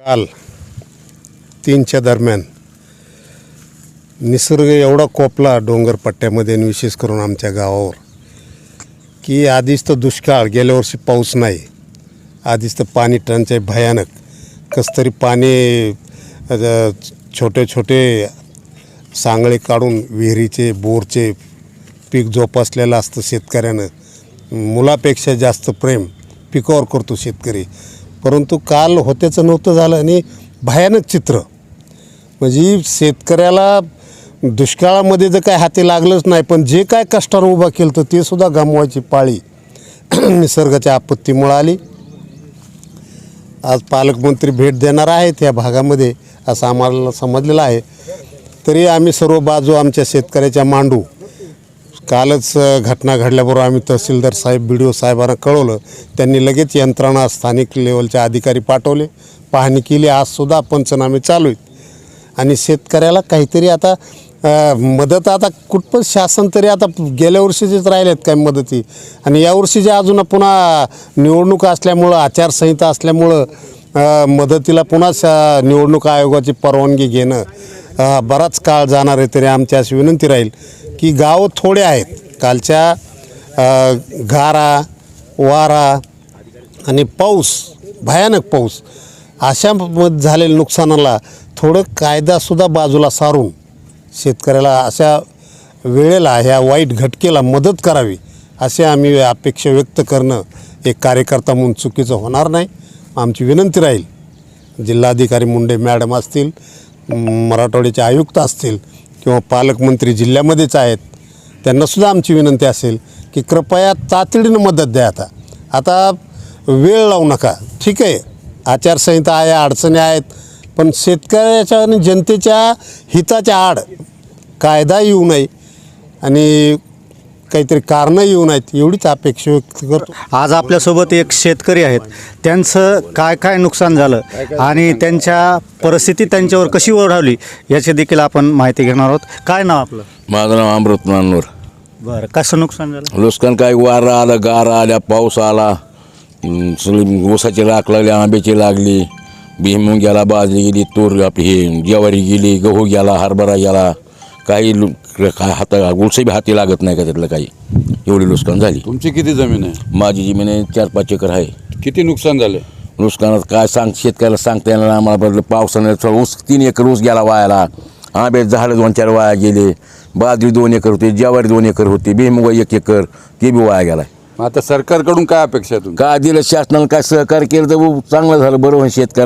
काल तीनच्या दरम्यान निसर्ग एवढा कोपला डोंगर पट्ट्यामध्ये आणि विशेष करून आमच्या गावावर की आधीच तर दुष्काळ गेल्या वर्षी पाऊस नाही. आधीच तर पाणी टंचाई भयानक. कसं तरी पाणी छोटे छोटे सांगळे काढून विहिरीचे बोरचे पीक जोपासलेलं असतं शेतकऱ्यानं. मुलापेक्षा जास्त प्रेम पिकावर करतो शेतकरी. परंतु काल होत्याचं नव्हतं झालं आणि भयानक चित्र. म्हणजे शेतकऱ्याला दुष्काळामध्ये जर काय हाती लागलंच नाही पण जे काय कष्टानं उभं केलं तर ते सुद्धा गमवायची पाळी निसर्गाच्या आपत्तीमुळं आली. आज पालकमंत्री भेट देणार आहेत या भागामध्ये असं आम्हाला समजलेलं आहे. तरी आम्ही सर्व बाजू आमच्या शेतकऱ्याच्या मांडू. कालच घटना घडल्याबरोबर आम्ही तहसीलदार साहेब बी डी ओ साहेबांना कळवलं. त्यांनी लगेच यंत्रणा स्थानिक लेवलचे अधिकारी पाठवले. पाहणी केली. आजसुद्धा पंचनामे चालू आहेत. आणि शेतकऱ्याला काहीतरी आता मदत आता कुठपण शासन तरी आता गेल्या वर्षीचेच राहिले आहेत काय मदती. आणि यावर्षी जे अजून पुन्हा निवडणूक असल्यामुळं आचारसंहिता असल्यामुळं मदतीला पुन्हा शा निवडणूक आयोगाची परवानगी घेणं बराच काळ जाणार आहे तरी आमची अशी विनंती राहील. की गावं थोडे आहेत. कालच्या गारा वारा आणि पाऊस भयानक पाऊस अशा झालेल्या नुकसानाला थोडं कायदासुद्धा बाजूला सारून शेतकऱ्याला अशा वेळेला ह्या वाईट घटकेला मदत करावी असे आम्ही अपेक्षा व्यक्त करणं एक कार्यकर्ता म्हणून चुकीचं होणार नाही. आमची विनंती राहील. जिल्हाधिकारी मुंडे मॅडम असतील मराठवाड्याचे आयुक्त असतील किंवा पालकमंत्री जिल्ह्यामध्येच आहेत त्यांनासुद्धा आमची विनंती असेल की कृपया तातडीनं मदत द्या आता. आता वेळ लावू नका. ठीक आहे आचारसंहिता आहे अडचणी आहेत पण शेतकऱ्याच्या आणि जनतेच्या हिताच्या आड कायदा येऊ नये आणि काहीतरी कारणं येऊ नयेत एवढीच अपेक्षा व्यक्त करतो. आज आपल्यासोबत एक शेतकरी आहेत. त्यांचं काय काय नुकसान झालं आणि त्यांच्या परिस्थिती त्यांच्यावर कशी ओढावली याची देखील आपण माहिती घेणार आहोत. काय नाव आपलं? माझं नाव अमृत नानूर बरं कसं नुकसान झालं? नुकसान काय? वारं आलं गारा आल्या पाऊस आला. सगळी ऊसाची राख लागली आंब्याची लागली. भुईमुग गेला बाजरी गेली तूर आपली हे ज्वारी गेली गहू गेला हरभरा गेला. काही लु- काय हाता बी हाती लागत नाही का त्यातलं काही? एवढी नुकसान झाली. तुमची किती जमीन आहे? माझी जमीन आहे चार पाच एकर आहे. किती नुकसान झालं? नुकसानात काय सांग शेतकऱ्याला सांगता येणार नाही. आम्हाला बदल पावसानं थोडं ऊस तीन एकर ऊस गेला वायाला. आंबे झाडं दोन चार वाया गेले. बाजरी दोन एकर होती ज्वारी दोन एकर होती भुईमुग एक एकर ते बी वाया गेला मग आता सरकारकडून काय अपेक्षा आहे तुमची? काय दिलं? शासनानं काय सहकार्य केलं तर चांगलं झालं बरोबर शेतकऱ्याला.